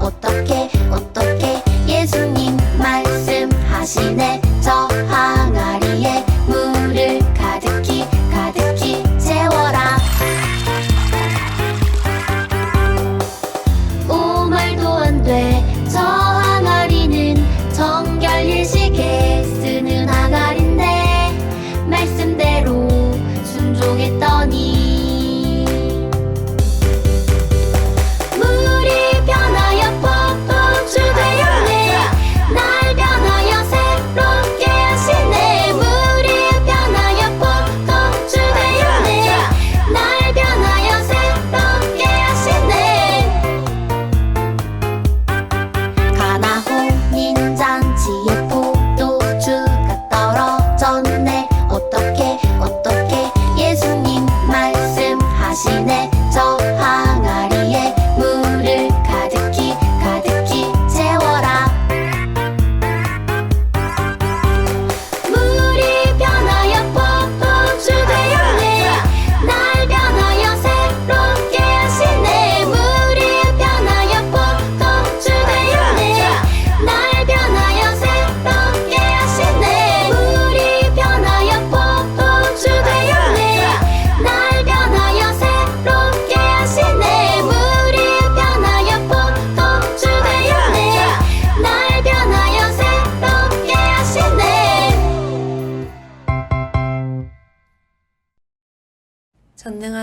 어떻게 어떻게 예수님 말씀하시네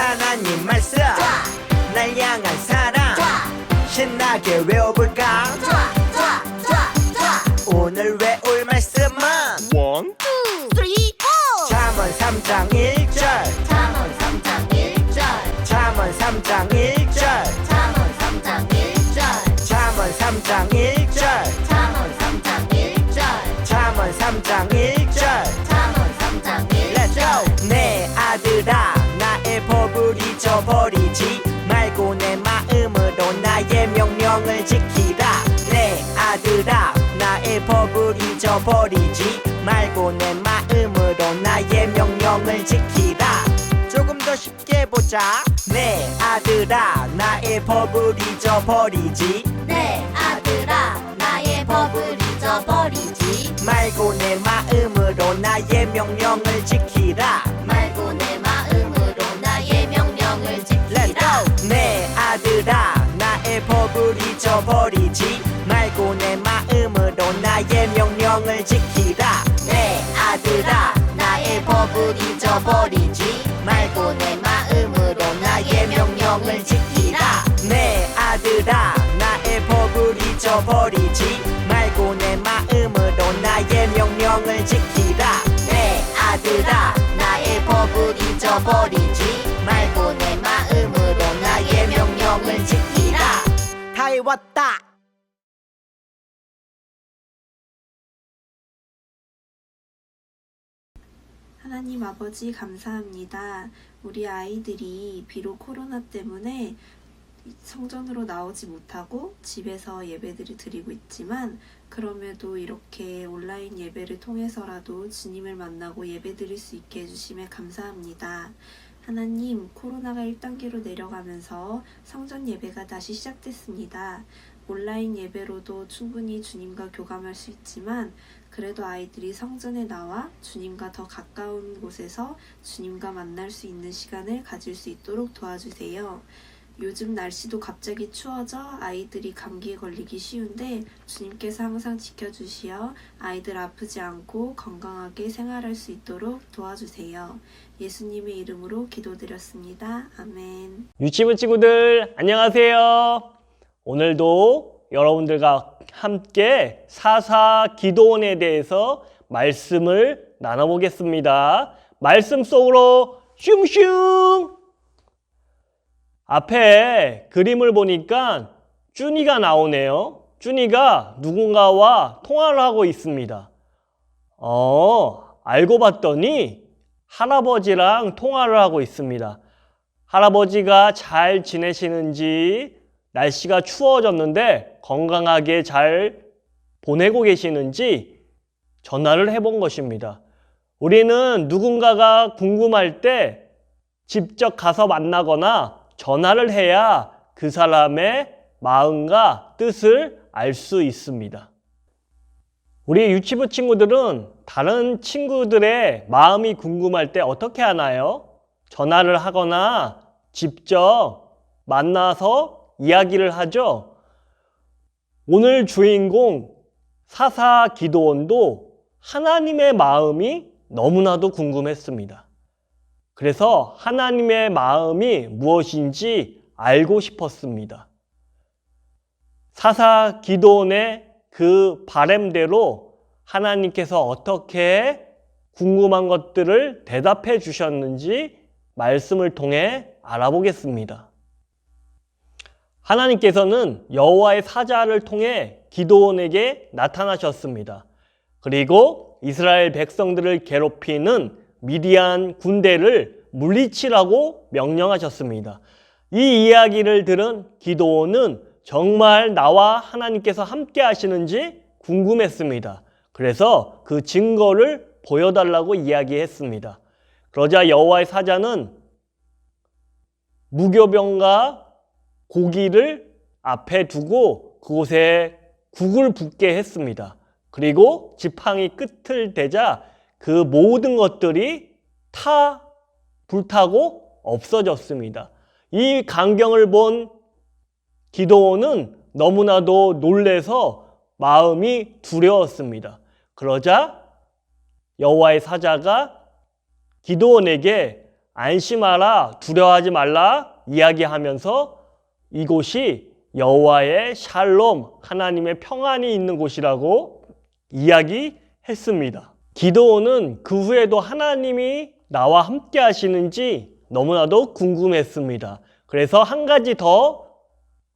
하나님 말씀. 날 향한 사랑. 신나게 외워볼까? 오늘 외울 말씀은 원 잠언 3장 1절 잊어버리지 말고 내 마음으로 나의 명령을 지키라. 조금 더 쉽게 보자. 내 아들아 나의 법을 잊어버리지. 내 아들아 나의 법을 잊어버리지. 말고 내 마음으로 나의 명령을 지키라. 말고 내 마음으로 나의 명령을 지키라. 내 아들아 나의 법을 잊어버리지 법을 잊어버리지 말고 내 마음으로 나의 명령을 지키라. 내 아들아 나의 법을 잊어버리지 말고 내 마음으로 나의 명령을 지키라. 내 아들아 나의 법을 잊어버리지 말고 내 마음으로 나의 명령을 지키라. 다 해왔다 하나님 아버지 감사합니다. 우리 아이들이 비록 코로나 때문에 성전으로 나오지 못하고 집에서 예배들을 드리고 있지만 그럼에도 이렇게 온라인 예배를 통해서라도 주님을 만나고 예배 드릴 수 있게 해주심에 감사합니다. 하나님, 코로나가 1단계로 내려가면서 성전 예배가 다시 시작됐습니다. 온라인 예배로도 충분히 주님과 교감할 수 있지만 그래도 아이들이 성전에 나와 주님과 더 가까운 곳에서 주님과 만날 수 있는 시간을 가질 수 있도록 도와주세요. 요즘 날씨도 갑자기 추워져 아이들이 감기에 걸리기 쉬운데 주님께서 항상 지켜주시어 아이들 아프지 않고 건강하게 생활할 수 있도록 도와주세요. 예수님의 이름으로 기도드렸습니다. 아멘. 유치부 친구들 안녕하세요. 오늘도 여러분들과 함께 사사 기도원에 대해서 말씀을 나눠보겠습니다. 말씀 속으로 슝슝! 앞에 그림을 보니까 쭈니가 나오네요. 쭈니가 누군가와 통화를 하고 있습니다. 어, 알고 봤더니 할아버지랑 통화를 하고 있습니다. 할아버지가 잘 지내시는지, 날씨가 추워졌는데 건강하게 잘 보내고 계시는지 전화를 해본 것입니다. 우리는 누군가가 궁금할 때 직접 가서 만나거나 전화를 해야 그 사람의 마음과 뜻을 알 수 있습니다. 우리 유치부 친구들은 다른 친구들의 마음이 궁금할 때 어떻게 하나요? 전화를 하거나 직접 만나서 이야기를 하죠. 오늘 주인공 사사 기도원도 하나님의 마음이 너무나도 궁금했습니다. 그래서 하나님의 마음이 무엇인지 알고 싶었습니다. 사사 기도원의 그 바램대로 하나님께서 어떻게 궁금한 것들을 대답해 주셨는지 말씀을 통해 알아보겠습니다. 하나님께서는 여호와의 사자를 통해 기도원에게 나타나셨습니다. 그리고 이스라엘 백성들을 괴롭히는 미디안 군대를 물리치라고 명령하셨습니다. 이 이야기를 들은 기도원은 정말 나와 하나님께서 함께 하시는지 궁금했습니다. 그래서 그 증거를 보여달라고 이야기했습니다. 그러자 여호와의 사자는 무교병과 고기를 앞에 두고 그곳에 국을 붓게 했습니다. 그리고 지팡이 끝을 대자 그 모든 것들이 타 불타고 없어졌습니다. 이 광경을 본 기도원은 너무나도 놀래서 마음이 두려웠습니다. 그러자 여호와의 사자가 기도원에게 안심하라 두려워하지 말라 이야기하면서 이곳이 여호와의 샬롬 하나님의 평안이 있는 곳이라고 이야기했습니다. 기도원은 그 후에도 하나님이 나와 함께 하시는지 너무나도 궁금했습니다. 그래서 한 가지 더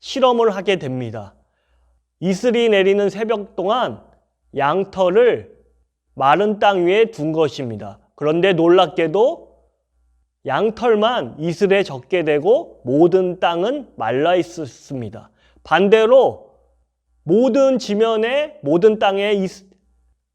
실험을 하게 됩니다. 이슬이 내리는 새벽 동안 양털을 마른 땅 위에 둔 것입니다. 그런데 놀랍게도 양털만 이슬에 젖게 되고 모든 땅은 말라 있었습니다. 반대로 모든 지면에 모든 땅에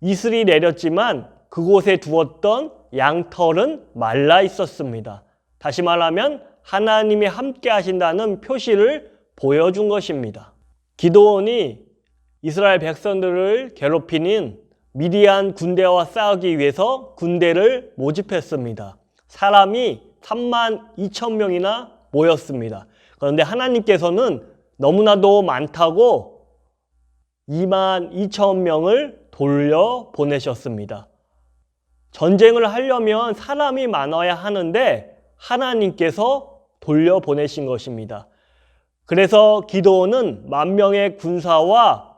이슬이 내렸지만 그곳에 두었던 양털은 말라 있었습니다. 다시 말하면 하나님이 함께 하신다는 표시를 보여준 것입니다. 기도원이 이스라엘 백성들을 괴롭히는 미디안 군대와 싸우기 위해서 군대를 모집했습니다. 사람이 3만 2천 명이나 모였습니다. 그런데 하나님께서는 너무나도 많다고 2만 2천 명을 돌려 보내셨습니다. 전쟁을 하려면 사람이 많아야 하는데 하나님께서 돌려 보내신 것입니다. 그래서 기도원은 만 명의 군사와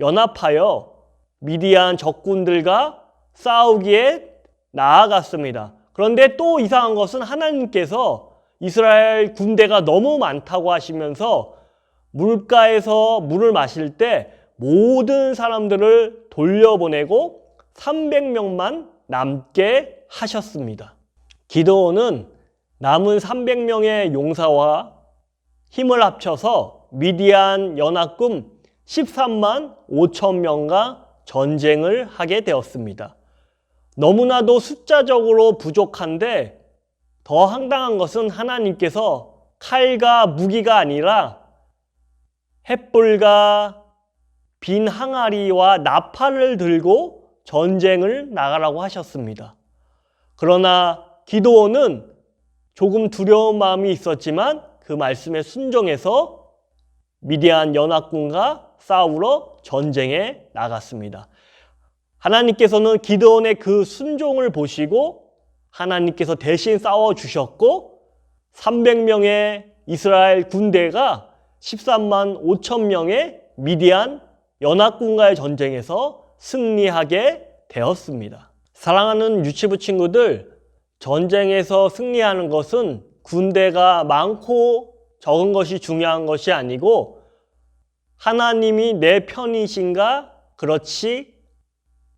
연합하여 미디안 적군들과 싸우기에 나아갔습니다. 그런데 또 이상한 것은 하나님께서 이스라엘 군대가 너무 많다고 하시면서 물가에서 물을 마실 때 모든 사람들을 돌려보내고 300명만 남게 하셨습니다. 기도원은 남은 300명의 용사와 힘을 합쳐서 미디안 연합군 13만 5천 명과 전쟁을 하게 되었습니다. 너무나도 숫자적으로 부족한데 더 황당한 것은 하나님께서 칼과 무기가 아니라 햇불과 빈 항아리와 나팔을 들고 전쟁을 나가라고 하셨습니다. 그러나 기도원은 조금 두려운 마음이 있었지만 그 말씀에 순종해서 미디안 연합군과 싸우러 전쟁에 나갔습니다. 하나님께서는 기도원의 그 순종을 보시고 하나님께서 대신 싸워 주셨고 300명의 이스라엘 군대가 13만 5천 명의 미디안 연합군과의 전쟁에서 승리하게 되었습니다. 사랑하는 유치부 친구들, 전쟁에서 승리하는 것은 군대가 많고 적은 것이 중요한 것이 아니고 하나님이 내 편이신가 그렇지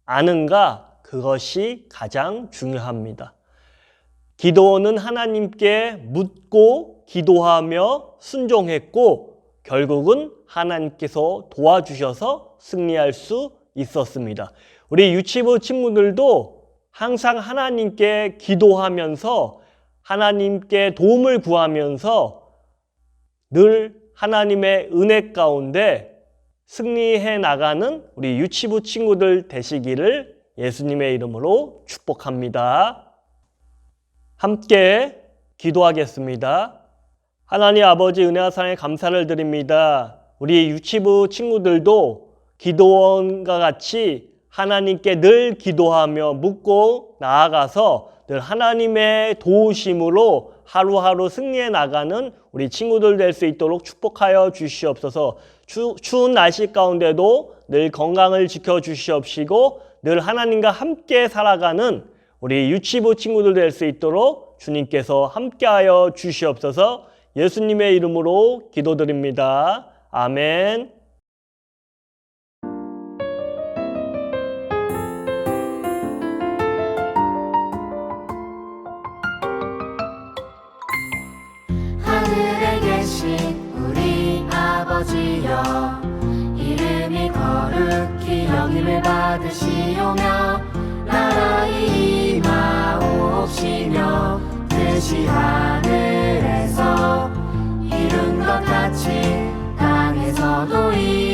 않은가 그것이 가장 중요합니다. 기도원은 하나님께 묻고 기도하며 순종했고 결국은 하나님께서 도와주셔서 승리할 수 있었습니다. 우리 유치부 친구들도 항상 하나님께 기도하면서 하나님께 도움을 구하면서 늘 하나님의 은혜 가운데 승리해 나가는 우리 유치부 친구들 되시기를 예수님의 이름으로 축복합니다. 함께 기도하겠습니다. 하나님 아버지 은혜와 사랑에 감사를 드립니다. 우리 유치부 친구들도 기도원과 같이 하나님께 늘 기도하며 묻고 나아가서 늘 하나님의 도우심으로 하루하루 승리해 나가는 우리 친구들 될 수 있도록 축복하여 주시옵소서. 추, 추운 날씨 가운데도 늘 건강을 지켜 주시옵시고 늘 하나님과 함께 살아가는 우리 유치부 친구들 될 수 있도록 주님께서 함께하여 주시옵소서. 예수님의 이름으로 기도드립니다. 아멘. 여김을 받으시오며 나라의 임하옵시며 뜻이 하늘에서 이룬 것 같이 땅에서도 이